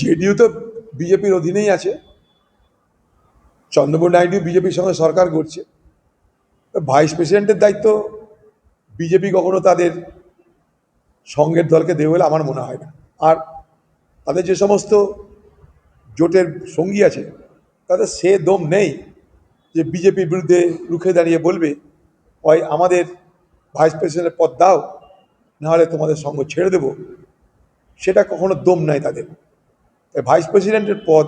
JDU তো বিজেপির অধীনেই আছে। চন্দ্রবাবু নাইডু বিজেপির সঙ্গে সরকার করছে ভাইস প্রেসিডেন্টের দায়িত্ব বিজেপি কখনো তাদের সঙ্গের দলকে দেবে বলে আমার মনে হয় না। আর তাদের যে সমস্ত জোটের সঙ্গী আছে, তাদের সে দম নেই যে বিজেপির বিরুদ্ধে রুখে দাঁড়িয়ে বলবে হয় আমাদের ভাইস প্রেসিডেন্টের পদ দাও, নাহলে তোমাদের সঙ্গ ছেড়ে দেবো। সেটা কখনো দম নাই তাদের। ভাইস প্রেসিডেন্টের পদ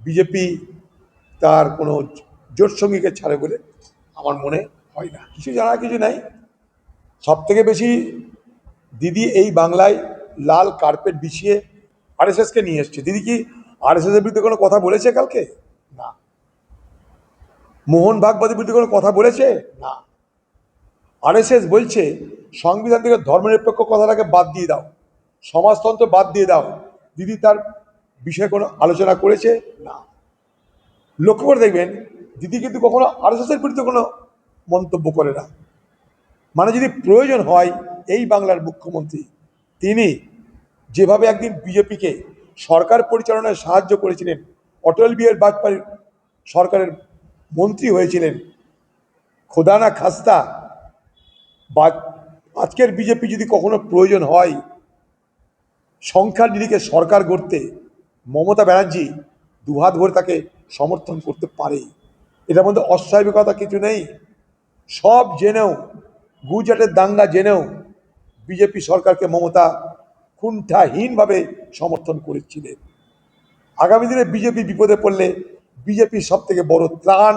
বিজেপি তার কোনো জোট সঙ্গীকে ছাড়ে বলে আমার মনে হয় না। কিছু জানা কিছু নাই। সব থেকে বেশি দিদি এই বাংলায় লাল কার্পেট বিছিয়ে আরএসএসকে নিয়ে এসছে। দিদি কি আরএসএসের বিরুদ্ধে কোনো কথা বলেছে কালকে? না। মোহন ভাগবতের বিরুদ্ধে কোনো কথা বলেছে? না। আরএসএস বলছে সংবিধান থেকে ধর্মনিরপেক্ষ কথাটাকে বাদ দিয়ে দাও। সমাজতন্ত্র বাদ দিয়ে দাও। দিদি তার বিষয়ে কোনো আলোচনা করেছে? না। লক্ষ্য করে দেখবেন, দিদি কিন্তু কখনো আরএসএসের বিরুদ্ধে কোনো মন্তব্য করে না। মানে যদি প্রয়োজন হয় এই বাংলার মুখ্যমন্ত্রী, তিনি যেভাবে একদিন বিজেপিকে সরকার পরিচালনায় সাহায্য করেছিলেন, অটল বিহারী বাজপেয়ী সরকারের মন্ত্রী হয়েছিলেন, খোদানা খাস্তা, বা আজকের বিজেপি যদি কখনো প্রয়োজন হয়, সংখ্যার নিরিখে সরকার গড়তে মমতা ব্যানার্জি দুহাত ভরে তাকে সমর্থন করতে পারে এটার মধ্যে অস্বাভাবিকতা কিছু নেই। সব জেনেও, গুজরাটের দাঙ্গা জেনেও বিজেপি সরকারকে মমতা কুণ্ঠাহীনভাবে সমর্থন করেছিলেন। আগামী দিনে বিজেপি বিপদে পড়লে বিজেপির সব থেকে বড় ত্রাণ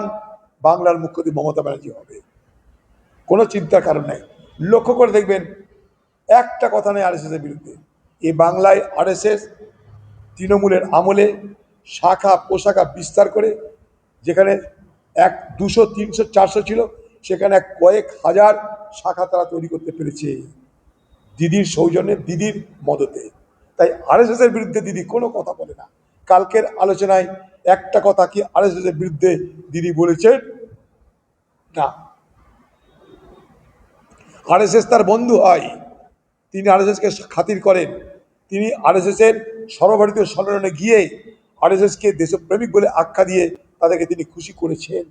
বাংলার মুখ্যমন্ত্রী মমতা ব্যানার্জি হবে। কোনো চিন্তার কারণ নেই। লক্ষ্য করে দেখবেন, একটা কথা নেই আরএসএসের বিরুদ্ধে। এ বাংলায় আরএসএস তৃণমূলের আমলে শাখা পোশাখা বিস্তার করে, যেখানে এক দুশো, তিনশো, চারশো ছিল, সেখানে কয়েক হাজার শাখা তারা তৈরি করতে পেরেছে দিদির সৌজন্যে, দিদির মদতে। তাই আর আরএসএসের বিরুদ্ধে দিদি কোনো কথা বলে না। কালকের আলোচনায় একটা কথা কি আর আরএসএসের বিরুদ্ধে দিদি বলেছেন? না। আরএসএস তার বন্ধু হয়। তিনি আর আরএসএসকে খাতির করেন। তিনি আর এস আরএসএসের সর্বভারতীয় সম্মেলনে গিয়ে আরএসএসকে দেশপ্রেমিক বলে আখ্যা দিয়ে তাদেরকে তিনি খুশি করেছেন।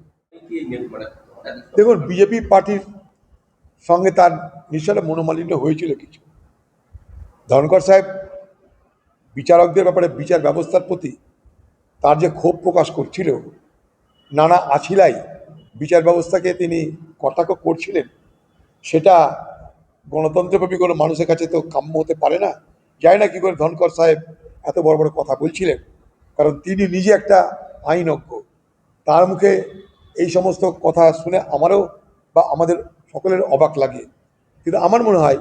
দেখুন, বিজেপি পার্টির সঙ্গে তার নিশ্চয় মনোমালিন্য হয়েছিল কিছু। ধনকর সাহেব বিচারকদের ব্যাপারে বিচার ব্যবস্থার প্রতি তার যে ক্ষোভ প্রকাশ করছিল, নানা আছিলাই বিচার ব্যবস্থাকে তিনি কটাক্ষ করছিলেন, সেটা গণতন্ত্রপ্রেমী কোনো মানুষের কাছে তো কাম্য হতে পারে না। জানি না কী করে ধনকর সাহেব এত বড় বড় কথা বলছিলেন, কারণ তিনি নিজে একটা আইনজ্ঞ। তার মুখে এই সমস্ত কথা শুনে আমারও বা আমাদের সকলের অবাক লাগে। কিন্তু আমার মনে হয়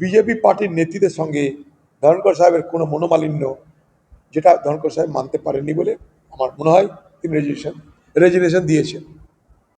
বিজেপি পার্টির নেতৃত্বের সঙ্গে ধনকর সাহেবের কোনো মনোমালিন্য যেটা ধনকর সাহেব মানতে পারেননি বলে আমার মনে হয় তিনি রেজিগনেশন রেজিগনেশন দিয়েছেন।